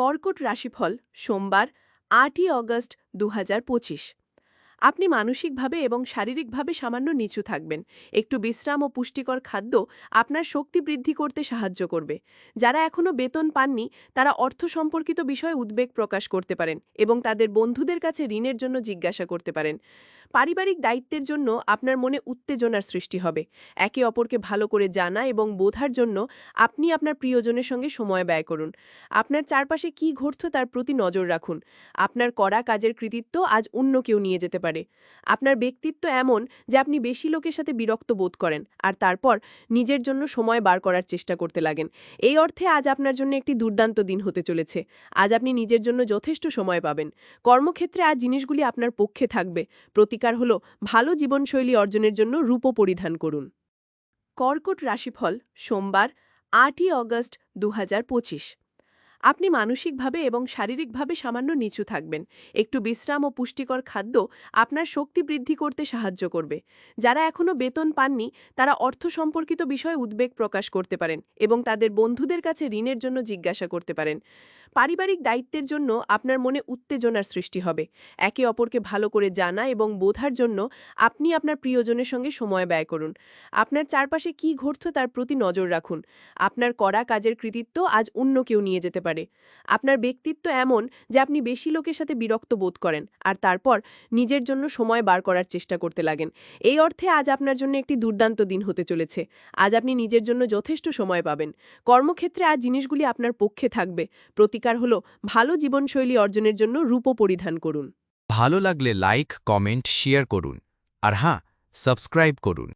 কর্কট রাশিফল সোমবার, আটই অগস্ট দু হাজার পঁচিশ। আপনি মানসিকভাবে এবং শারীরিকভাবে সামান্য নিচু থাকবেন। একটু বিশ্রাম ও পুষ্টিকর খাদ্য আপনার শক্তি বৃদ্ধি করতে সাহায্য করবে। যারা এখনও বেতন পাননি, তারা অর্থ সম্পর্কিত বিষয়ে উদ্বেগ প্রকাশ করতে পারেন এবং তাদের বন্ধুদের কাছে ঋণের জন্য জিজ্ঞাসা করতে পারেন। পারিবারিক দায়িত্বের জন্য আপনার মনে উত্তেজনার সৃষ্টি হবে। একে অপরকে ভালো করে জানা এবং বোধার জন্য আপনি আপনার প্রিয়জনের সঙ্গে সময় ব্যয় করুন। আপনার চারপাশে কি ঘটছে তার প্রতি নজর রাখুন। আপনার করা কাজের কৃতিত্ব আজ অন্য কেউ নিয়ে যেতে পারে। আপনার ব্যক্তিত্ব এমন যে আপনি বেশি লোকের সাথে বিরক্ত বোধ করেন আর তারপর নিজের জন্য সময় বার করার চেষ্টা করতে লাগেন। এই অর্থে আজ আপনার জন্য একটি দুর্দান্ত দিন হতে চলেছে। আজ আপনি নিজের জন্য যথেষ্ট সময় পাবেন। কর্মক্ষেত্রে আজ জিনিসগুলি আপনার পক্ষে থাকবে। প্রতিকার হল ভালো জীবনশৈলী অর্জনের জন্য রূপ পরিধান করুন। কর্কট রাশিফল সোমবার, আটই অগস্ট দু আপনি মানসিকভাবে এবং শারীরিকভাবে সামান্য নিচু থাকবেন। একটু বিশ্রাম ও পুষ্টিকর খাদ্য আপনার শক্তি বৃদ্ধি করতে সাহায্য করবে। যারা এখনও বেতন পাননি, তারা অর্থ সম্পর্কিত বিষয়ে উদ্বেগ প্রকাশ করতে পারেন এবং তাদের বন্ধুদের কাছে ঋণের জন্য জিজ্ঞাসা করতে পারেন। পারিবারিক দায়িত্বের জন্য আপনার মনে উত্তেজনার সৃষ্টি হবে। একে অপরকে ভালো করে জানা এবং বোঝার জন্য আপনি আপনার প্রিয়জনের সঙ্গে সময় ব্যয় করুন। আপনার চারপাশে কি ঘটছে তার প্রতি নজর রাখুন। আপনার করা কাজের কৃতিত্ব আজ অন্য কেউ নিয়ে যেতে পারে। আপনার ব্যক্তিত্ব এমন যে আপনি বেশি লোকের সাথে বিরক্ত বোধ করেন আর তারপর নিজের জন্য সময় বার করার চেষ্টা করতে লাগেন। এই অর্থে আজ আপনার জন্য একটি দুর্দান্ত দিন হতে চলেছে। আজ আপনি নিজের জন্য যথেষ্ট সময় পাবেন। কর্মক্ষেত্রে আজ জিনিসগুলি আপনার পক্ষে থাকবে। প্রতিকার হল ভালো জীবনশৈলী অর্জনের জন্য রূপ পরিধান করুন। ভালো লাগলে লাইক, কমেন্ট, শেয়ার করুন। আর হ্যাঁ সাবস্ক্রাইব করুন।